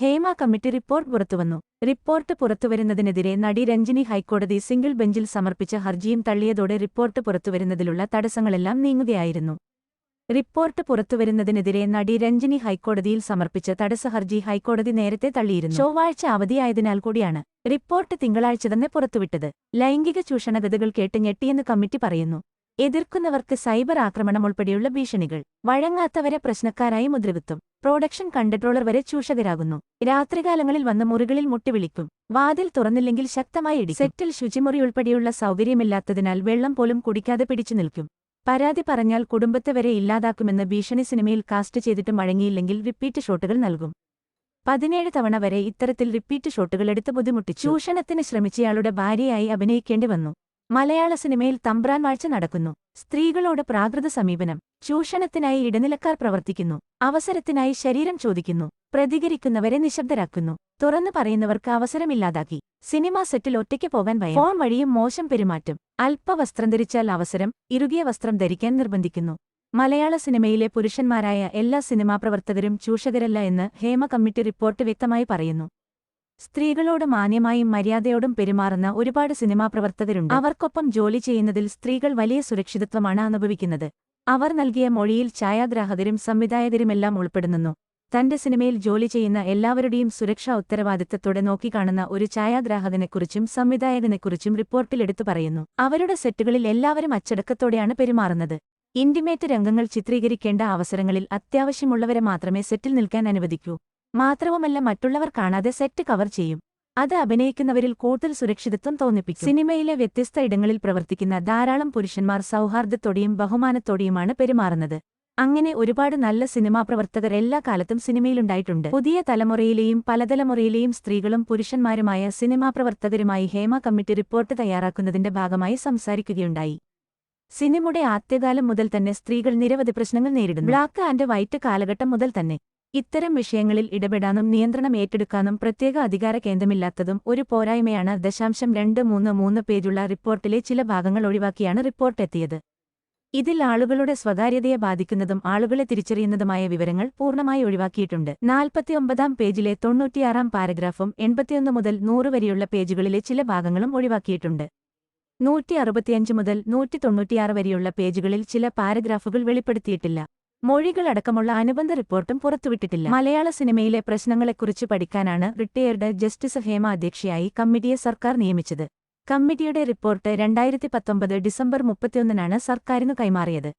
Hema committee report പുറത്തുവന്നു. Report പുറത്തുവരുന്നതിനെതിരെ നടി രഞ്ജിനി ഹൈക്കോടതി സിംഗിൾ ബെഞ്ചിൽ സമർപ്പിച്ച ഹർജിയും തള്ളിയതോടെ റിപ്പോർട്ട് പുറത്തുവരുന്നതിലുള്ള തടസ്സങ്ങളെല്ലാം നീങ്ങുകയായിരുന്നു. റിപ്പോർട്ട് പുറത്തുവരുന്നതിനെതിരെ നടി രഞ്ജിനി ഹൈക്കോടതിയിൽ സമർപ്പിച്ച തടസ്സ ഹർജി ഹൈക്കോടതി നേരത്തെ തള്ളിയിരുന്നു. ചൊവ്വാഴ്ച അവധിയായതിനാൽ കൂടിയാണ് റിപ്പോർട്ട് തിങ്കളാഴ്ച തന്നെ പുറത്തുവിട്ടത്. ലൈംഗിക ചൂഷണഗതകൾ കേട്ട് ഞെട്ടിയെന്ന് കമ്മിറ്റി പറയുന്നു. എതിർക്കുന്നവർക്ക് സൈബർ ആക്രമണം ഉൾപ്പെടെയുള്ള ഭീഷണികൾ വഴങ്ങാത്തവരെ പ്രശ്നക്കാരായി മുദ്രകുത്തും. പ്രൊഡക്ഷൻ കൺട്രോളർ വരെ ചൂഷകരാകുന്നു. രാത്രികാലങ്ങളിൽ വന്ന മുറികളിൽ മുട്ടിവിളിക്കും. വാതിൽ തുറന്നില്ലെങ്കിൽ ശക്തമായി ഇടി സെറ്റിൽ ശുചിമുറി ഉൾപ്പെടെയുള്ള സൗകര്യമില്ലാത്തതിനാൽ വെള്ളം പോലും കുടിക്കാതെ പിടിച്ചു നിൽക്കും. പരാതി പറഞ്ഞാൽ കുടുംബത്തെ വരെ ഇല്ലാതാക്കുമെന്ന ഭീഷണി സിനിമയിൽ കാസ്റ്റ് ചെയ്തിട്ട് മഴങ്ങിയില്ലെങ്കിൽ റിപ്പീറ്റ് ഷോട്ടുകൾ നൽകും. പതിനേഴ് തവണ വരെ ഇത്തരത്തിൽ റിപ്പീറ്റ് ഷോട്ടുകൾ എടുത്ത് ബുദ്ധിമുട്ടി ചൂഷണത്തിന് ശ്രമിച്ചയാളുടെ ഭാര്യയായി അഭിനയിക്കേണ്ടി വന്നു. മലയാള സിനിമയിൽ തമ്പ്രാൻ വാഴ്ച നടക്കുന്നു. സ്ത്രീകളോട് പ്രാകൃത സമീപനം ചൂഷണത്തിനായി ഇടനിലക്കാർ പ്രവർത്തിക്കുന്നു അവസരത്തിനായി ശരീരം ചോദിക്കുന്നു പ്രതികരിക്കുന്നവരെ നിശബ്ദരാക്കുന്നു തുറന്നു പറയുന്നവർക്ക് അവസരമില്ലാതാക്കി. സിനിമാ സെറ്റിൽ ഒറ്റയ്ക്ക് പോകാൻ ഫോൺ വഴിയും മോശം പെരുമാറ്റം അല്പവസ്ത്രം ധരിച്ചാൽ അവസരം ഇറുകിയ വസ്ത്രം ധരിക്കാൻ നിർബന്ധിക്കുന്നു. മലയാള സിനിമയിലെ പുരുഷന്മാരായ എല്ലാ സിനിമാ പ്രവർത്തകരും ചൂഷകരല്ല എന്ന് ഹേമ കമ്മിറ്റി റിപ്പോർട്ട് വ്യക്തമായി പറയുന്നു. സ്ത്രീകളോട് മാന്യമായും മര്യാദയോടും പെരുമാറുന്ന ഒരുപാട് സിനിമാ പ്രവർത്തകരുണ്ട്. അവർക്കൊപ്പം ജോലി ചെയ്യുന്നതിൽ സ്ത്രീകൾ വലിയ സുരക്ഷിതത്വമാണ് അനുഭവിക്കുന്നത്. അവർ നൽകിയ മൊഴിയിൽ ഛായാഗ്രാഹകരും സംവിധായകരുമെല്ലാം ഉൾപ്പെടുന്നു. തന്റെ സിനിമയിൽ ജോലി ചെയ്യുന്ന എല്ലാവരുടെയും സുരക്ഷാ ഉത്തരവാദിത്തത്തോടെ നോക്കിക്കാണുന്ന ഒരു ഛായാഗ്രാഹകനെക്കുറിച്ചും സംവിധായകനെക്കുറിച്ചും റിപ്പോർട്ടിൽ എടുത്തു പറയുന്നു. അവരുടെ സെറ്റുകളിൽ എല്ലാവരും അച്ചടക്കത്തോടെയാണ് പെരുമാറുന്നത്. ഇന്റിമേറ്റ് രംഗങ്ങൾ ചിത്രീകരിക്കേണ്ട അവസരങ്ങളിൽ അത്യാവശ്യമുള്ളവരെ മാത്രമേ സെറ്റിൽ നിൽക്കാൻ അനുവദിക്കൂ. മാത്രവുമല്ല മറ്റുള്ളവർ കാണാതെ സെറ്റ് കവർ ചെയ്യും. അത് അഭിനയിക്കുന്നവരിൽ കൂടുതൽ സുരക്ഷിതത്വം തോന്നിപ്പിക്കും. സിനിമയിലെ വ്യത്യസ്ത ഇടങ്ങളിൽ പ്രവർത്തിക്കുന്ന ധാരാളം പുരുഷന്മാർ സൗഹാർദ്ദത്തോടെയും ബഹുമാനത്തോടെയുമാണ് പെരുമാറുന്നത്. അങ്ങനെ ഒരുപാട് നല്ല സിനിമാ പ്രവർത്തകർ എല്ലാ കാലത്തും സിനിമയിലുണ്ടായിട്ടുണ്ട്. പുതിയ തലമുറയിലെയും പലതലമുറയിലെയും സ്ത്രീകളും പുരുഷന്മാരുമായ സിനിമാ പ്രവർത്തകരുമായി ഹേമ കമ്മിറ്റി റിപ്പോർട്ട് തയ്യാറാക്കുന്നതിന്റെ ഭാഗമായി സംസാരിക്കുകയുണ്ടായി. സിനിമയുടെ ആദ്യകാലം മുതൽ തന്നെ സ്ത്രീകൾ നിരവധി പ്രശ്നങ്ങൾ നേരിടുന്നു. ബ്ലാക്ക് ആൻഡ് വൈറ്റ് കാലഘട്ടം മുതൽ തന്നെ ഇത്തരം വിഷയങ്ങളിൽ ഇടപെടാനും നിയന്ത്രണം ഏറ്റെടുക്കാനും പ്രത്യേക അധികാര കേന്ദ്രമില്ലാത്തതും ഒരു പോരായ്മയാണ് ദശാംശം രണ്ട് മൂന്ന് മൂന്ന് പേജുള്ള റിപ്പോർട്ടിലെ ചില ഭാഗങ്ങൾ ഒഴിവാക്കിയാണ് റിപ്പോർട്ട് എത്തിയത്. ഇതിൽ ആളുകളുടെ സ്വകാര്യതയെ ബാധിക്കുന്നതും ആളുകളെ തിരിച്ചറിയുന്നതുമായ വിവരങ്ങൾ പൂർണമായി ഒഴിവാക്കിയിട്ടുണ്ട്. നാൽപ്പത്തിയൊമ്പതാം പേജിലെ തൊണ്ണൂറ്റിയാറാം പാരഗ്രാഫും എൺപത്തിയൊന്ന് മുതൽ നൂറ് വരെയുള്ള പേജുകളിലെ ചില ഭാഗങ്ങളും ഒഴിവാക്കിയിട്ടുണ്ട്. നൂറ്റി അറുപത്തിയഞ്ച് മുതൽ നൂറ്റി തൊണ്ണൂറ്റിയാറ് വരെയുള്ള പേജുകളിൽ ചില പാരഗ്രാഫുകൾ വെളിപ്പെടുത്തിയിട്ടില്ല. മൊഴികളടക്കമുള്ള അനുബന്ധ റിപ്പോർട്ടും പുറത്തുവിട്ടിട്ടില്ല. മലയാള സിനിമയിലെ പ്രശ്നങ്ങളെക്കുറിച്ച് പഠിക്കാനാണ് റിട്ടയേർഡ് ജസ്റ്റിസ് ഹേമ അധ്യക്ഷയായി കമ്മിറ്റിയെ സർക്കാർ നിയമിച്ചത്. കമ്മിറ്റിയുടെ റിപ്പോർട്ട് രണ്ടായിരത്തി പത്തൊമ്പത് ഡിസംബർ മുപ്പത്തിയൊന്നിനാണ് സർക്കാരിനു കൈമാറിയത്.